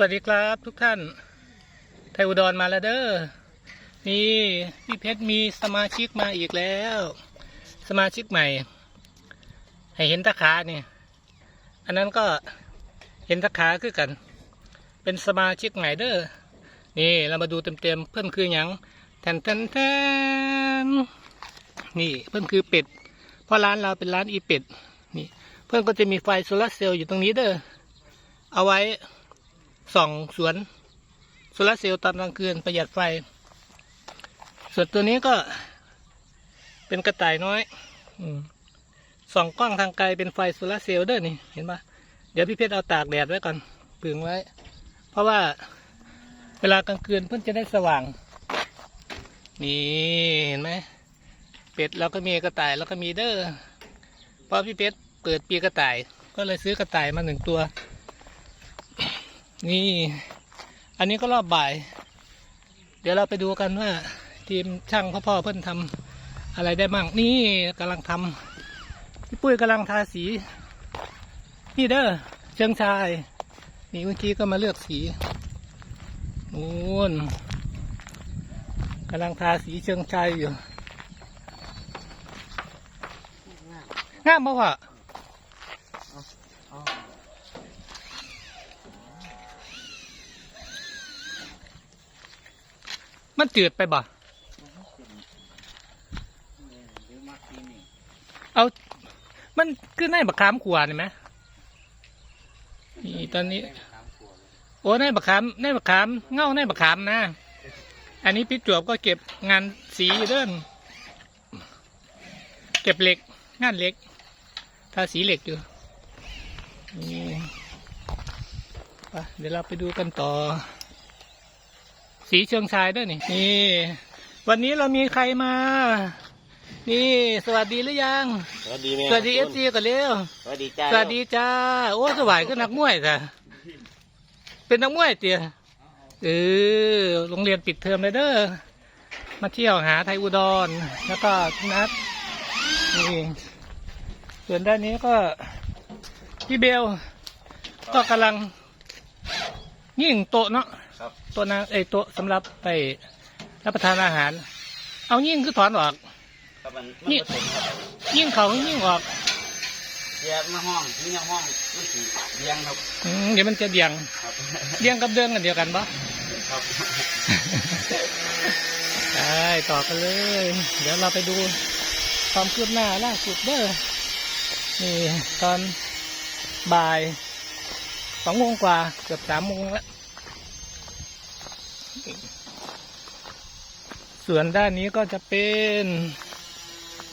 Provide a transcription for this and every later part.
สวัสดีครับทุกท่าน ไทยอุดรมาแล้วเด้อ นี่พี่เพชรมีสมาชิกมาอีกแล้ว สมาชิกใหม่ ให้เห็นตะขาเนี่ยอันนั้นก็เห็นตะขาคือกัน เป็นสมาชิกใหม่เด้อ นี่เรามาดูเต็มๆเพื่อนคือหยังแทนแทนแทนนี่เพื่อนคือเป็ด เพราะร้านเราเป็นร้านอีเป็ด นี่ เพื่อนก็จะมีไฟโซลาร์เซลล์อยู่ตรงนี้เด้อ เอาไว้ ส่องสวนโซลาร์เซลล์ตอนกลางคืนประหยัดไฟ ส่วนตัวนี้ก็เป็นกระต่ายน้อย อืส่องกล้องทางไกลเป็นไฟโซลาร์เซลล์เด้อนี่เห็นปะเดี๋ยวพี่เพชรเอาตากแดดไว้ก่อนปึงไว้ เพราะว่าเวลากลางคืนเพื่อนจะได้สว่าง นี่เห็นไหมเป็ดเราก็มีกระต่ายแล้วก็มีเด้อพราะพี่เพชรเปิดปีกระต่าย ก็เลยซื้อกระต่ายมาหนึ่งตัว นี่ อันนี้ก็รอบบ่าย เดี๋ยวเราไปดูกันว่า ทีมช่างพ่อพ่อเพิ่นทำอะไรได้บ้างนี่กำลังทำพี่ปุ้ยกำลังทาสี นี่เด้อเชิงชาย นี่เมื่อกี้ก็มาเลือกสีนู่นกำลังทาสีเชิงชายอยู่งามปะวะ มันจืดไปบ่ เอา มันขึ้นในบักขามขวานี่ไหมนี่ตอนนี้ โอ้ในบักขามในบักขาม เง่าในบักขามนะ อันนี้พี่จวบก็เก็บงานสีอยู่เด้อนเก็บเหล็ก งานเหล็ก ทาสีเหล็กอยู่นี่ไปเดี๋ยวเราไปดูกันต่อ สีเชิงชายด้วยนี่นี่ วันนี้เรามีใครมา นี่ สวัสดีหรือยัง สวัสดีแม่สวัสดีเอฟซีกันเร็วสวัสดีจ้าสวัสดีจ้าโอ้สวายก็นักมวยจ้ะเป็นนักมวยเตี๋ยเออโรงเรียนปิดเทอมเลยเด้อมาเที่ยวหาไทยอุดร แล้วก็ทุกนัดนี่ส่วนด้านนี้ก็พี่เบลก็กำลังยิ่งโต๊ะเนาะ ครับโต๊ะนะไอยโต๊ะสำหรับไปรับประทานอาหาร เอายิ่งคือถอนออก ครับมันนี่มันผสมครับยิ่งเขายิ่งออกแยกมาห้องนี่ห้องมันสีเรียงครับอืมเดี๋ยวมันจะเดียงครับเดียงกับเดินกันเดียวกันปะ ครับได้ต่อกันเลย เดี๋ยวเราไปดูความคืบหน้าล่าสุดเด้อนี่ตอนบ่ายสองโมงกว่าเกือบสามโมงแล้ว ส่วนด้านนี้ก็จะเป็น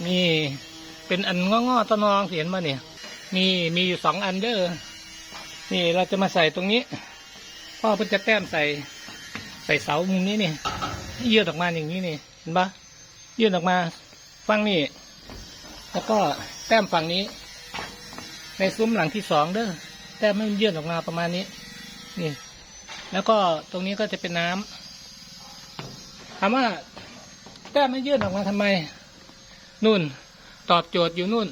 นี่เป็นอันงอๆตะนองเห็นมาเนี่ยนี่มีอยู่สองอันเด้อนี่เราจะมาใส่ตรงนี้ พ่อเพิ่นจะแต้มใส่ ใส่เสามุมนี้นี่ยื่นออกมาอย่างนี้นี่เห็นปะยื่นออกมาฝั่งนี้ แล้วก็แต้มฝั่งนี้ ในซุ้มหลังที่สองเด้อแต้มไม่ยื่นออกมาประมาณนี้ นี่ แล้วก็ตรงนี้ก็จะเป็นน้ำถามว่า แต้มไม่ยื่นออกมาทำไม นู่น ตอบโจทย์อยู่นู่น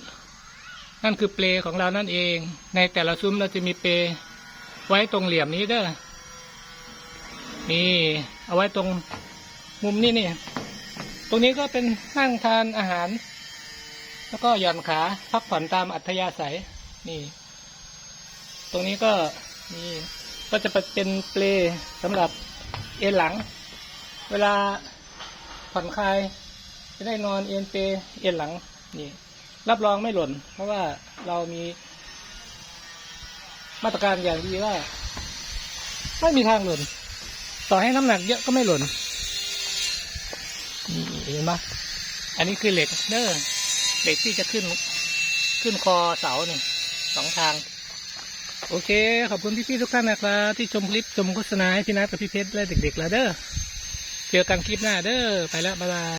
นั่นคือเปลของเรานั่นเอง ในแต่ละซุ้มเราจะมีเปลไว้ตรงเหลี่ยมนี้เด้อนี่เอาไว้ตรงมุมนี้นี่ ตรงนี้ก็เป็นนั่งทานอาหาร แล้วก็หย่อนขาพักผ่อนตามอัธยาศัย นี่ ตรงนี้ก็นี่ก็จะเป็นเปลสำหรับเอหลัง เวลา ผ่อนคลาย จะได้นอนเอ็นเปเอ็นหลังนี่ รับรองไม่หล่น เพราะว่าเรามี มาตรการอย่างดีว่า ไม่มีทางหล่น ต่อให้น้ำหนักเยอะก็ไม่หล่นนี่เห็นปะอันนี้คือเหล็กเนอเหล็กที่จะขึ้น ขึ้นคอเสาเนี่ยสองทาง โอเค ขอบคุณพี่ๆทุกท่านนะครับ ที่ชมคลิปชมโฆษณาให้พี่นัทกับพี่เพชรและเด็กๆแล้วเด้อ เจอกันคลิปหน้าเด้อไปแล้วบ๊ายบาย